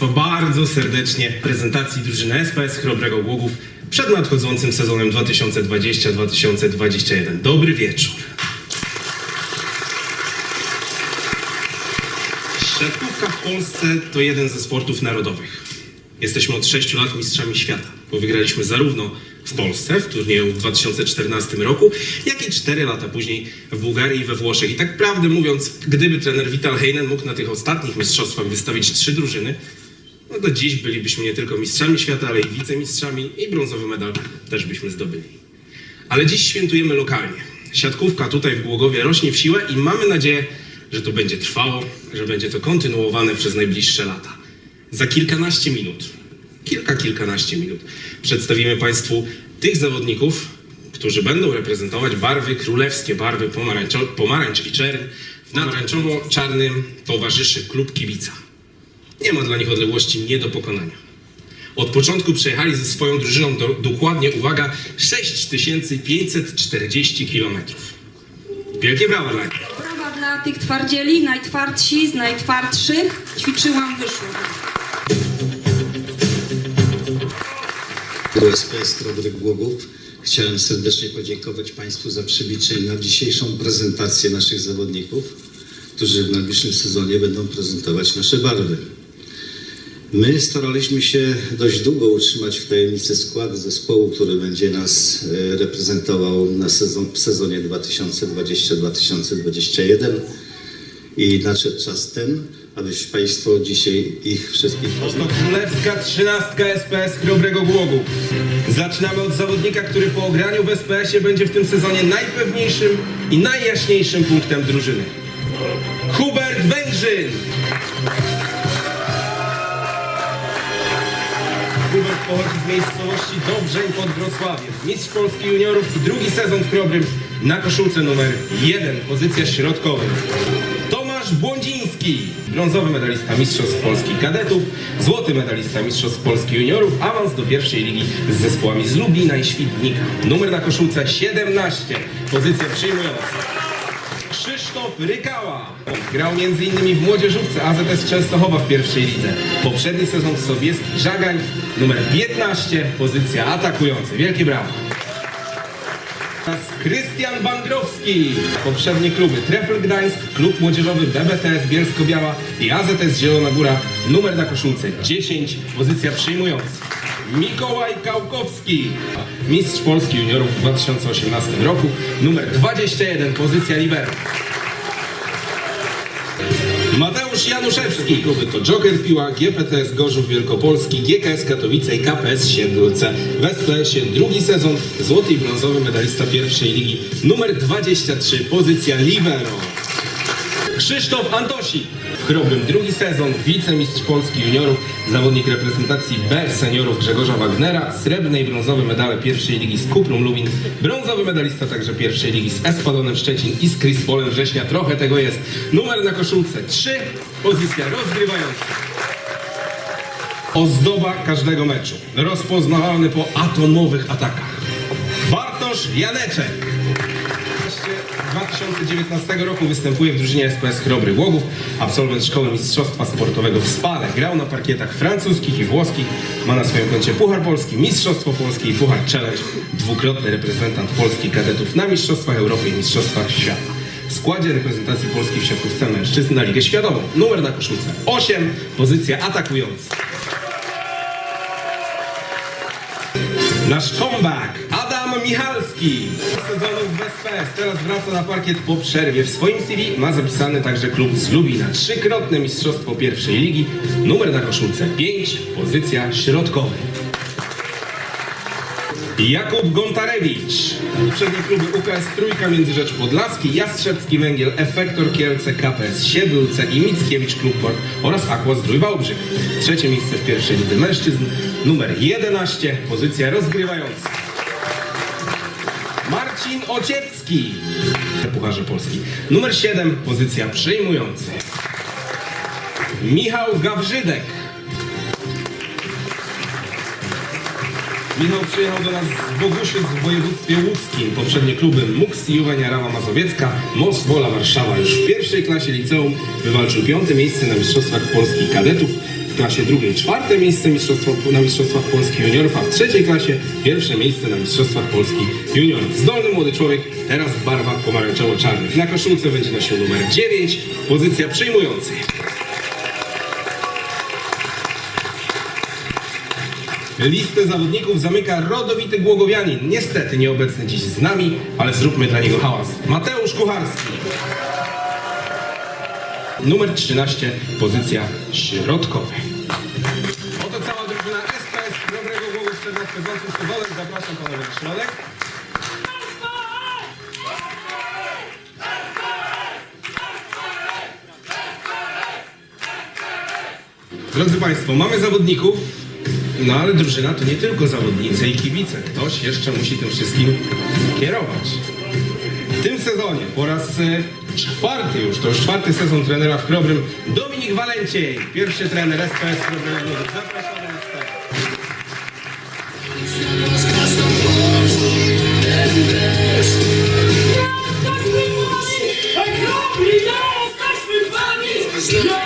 Państwa bardzo serdecznie prezentacji drużyny SPS Chrobrego Głogów przed nadchodzącym sezonem 2020-2021. Dobry wieczór. Siatkówka w Polsce to jeden ze sportów narodowych. Jesteśmy od 6 lat mistrzami świata, bo wygraliśmy zarówno w Polsce w turnieju w 2014 roku, jak i 4 lata później w Bułgarii i we Włoszech. I tak prawdę mówiąc, gdyby trener Vital Heinen mógł na tych ostatnich mistrzostwach wystawić trzy drużyny, no to dziś bylibyśmy nie tylko mistrzami świata, ale i wicemistrzami i brązowy medal też byśmy zdobyli. Ale dziś świętujemy lokalnie. Siatkówka tutaj w Głogowie rośnie w siłę i mamy nadzieję, że to będzie trwało, że będzie to kontynuowane przez najbliższe lata. Za kilkanaście minut, kilka, kilkanaście minut przedstawimy Państwu tych zawodników, którzy będą reprezentować barwy królewskie, barwy pomarańczo- pomarańcz i czerń. W pomarańczowo-czarnym towarzyszy klub kibica. Nie ma dla nich odległości nie do pokonania. Od początku przejechali ze swoją drużyną do, dokładnie, uwaga, 6540 km. Wielkie brawa dla nich. Brawa dla tych twardzieli, najtwardsi z najtwardszych. Ćwiczyłam, wyszło. USPS Rodryk Głogów. Chciałem serdecznie podziękować Państwu za przyliczenie na dzisiejszą prezentację naszych zawodników, którzy w najbliższym sezonie będą prezentować nasze barwy. My staraliśmy się dość długo utrzymać w tajemnicy skład zespołu, który będzie nas e, reprezentował na sezon, w sezonie 2020-2021 i nadszedł czas ten, abyś Państwo dzisiaj ich wszystkich Oto królewska trzynastka SPS Chrobrego Głogu. Zaczynamy od zawodnika, który po ograniu w SPS-ie będzie w tym sezonie najpewniejszym i najjaśniejszym punktem drużyny. Hubert Węgrzyn! Pochodzi z miejscowości Dobrzeń pod Wrocławiem. Mistrz Polski Juniorów drugi sezon w Krobrym na koszulce numer 1, pozycja środkowa. Tomasz Błądziński, brązowy medalista Mistrzostw Polski Kadetów, złoty medalista Mistrzostw Polski Juniorów, awans do pierwszej ligi z zespołami z Lublina i Świdnika. Numer na koszulce 17, pozycja przyjmująca. Krzysztof Rykała. Grał m.in. w młodzieżówce AZS Częstochowa w pierwszej lidze. Poprzedni sezon Sobieski Żagań, numer 15, pozycja atakująca. Wielkie brawo. Krystian Bandrowski. Poprzednie kluby Trefl Gdańsk, klub młodzieżowy BBTS Bielsko-Biała i AZS Zielona Góra. Numer na koszulce 10, pozycja przyjmująca. Mikołaj Kałkowski, mistrz Polski juniorów w 2018 roku, numer 21, pozycja libero. Mateusz Januszewski, kluby to Joker Piła, GPTS Gorzów Wielkopolski, GKS Katowice i KPS Siedlce. SPS-ie drugi sezon, złoty i brązowy medalista pierwszej ligi, numer 23, pozycja libero. Krzysztof Antosik. W Chrobrym drugi sezon, wicemistrz Polski juniorów, zawodnik reprezentacji B seniorów Grzegorza Wagnera, srebrne i brązowe medale pierwszej ligi z Kuprum Lubin, brązowy medalista także pierwszej ligi z Espadonem Szczecin i z Crispolem Września. Trochę tego jest. Numer na koszulce 3, pozycja rozgrywająca. Ozdoba każdego meczu. Rozpoznawalny po atomowych atakach. Bartosz Janeczek. 2019 roku występuje w drużynie SPS Chrobry Głogów, absolwent Szkoły Mistrzostwa Sportowego w Spale. Grał na parkietach francuskich i włoskich, ma na swoim koncie Puchar Polski, Mistrzostwo Polskie i Puchar Challenge. Dwukrotny reprezentant Polski kadetów na Mistrzostwach Europy i Mistrzostwach Świata. W składzie reprezentacji Polski w siatkówce mężczyzn na Ligę Światową. Numer na koszulce 8, pozycja atakująca. Nasz comeback, Adam Michalski. Sezonów w teraz wraca na parkiet po przerwie. W swoim CV ma zapisany także klub z Lubina. Trzykrotne mistrzostwo pierwszej ligi, numer na koszulce 5, pozycja środkowa. Jakub Gontarewicz. Poprzednie kluby UKS Trójka Międzyrzecz Podlaski, Jastrzębski Węgiel, Efektor Kielce, KPS Siedlce i Mickiewicz Klub Port oraz Aqua Zdrój Wałbrzych. Trzecie miejsce w pierwszej lidze mężczyzn, numer 11, pozycja rozgrywająca. Marcin Ociecki, Pucharze Polski. Numer 7, pozycja przejmująca. Michał Gawrzydek. Michał przyjechał do nas z Boguszyc w województwie łódzkim. Poprzednie kluby MUKS Juwenia Rama Mazowiecka, MOS Wola Warszawa. Już w pierwszej klasie liceum wywalczył piąte miejsce na Mistrzostwach Polski Kadetów. Klasie drugiej czwarte miejsce na Mistrzostwach Polski Juniorów, a w trzeciej klasie pierwsze miejsce na Mistrzostwach Polski Juniorów. Zdolny młody człowiek, teraz w barwach pomarańczowo-czarnych. Na koszulce będzie nosił numer 9, pozycja przyjmujący. Listę zawodników zamyka rodowity Głogowianin. Niestety nieobecny dziś z nami, ale zróbmy dla niego hałas. Mateusz Kucharski. Numer 13, pozycja środkowa. Oto cała drużyna SPS Dobrego Głogu 14 Wąsów Sobolek. Zapraszam panowie na środek. Drodzy Państwo, mamy zawodników, no ale drużyna to nie tylko zawodnicy i kibice. Ktoś jeszcze musi tym wszystkim kierować. W tym sezonie po raz e, czwarty już, to już czwarty sezon trenera w Krobrym, Dominik Walenciej, pierwszy trener SPS Krobrym Zapraszamy na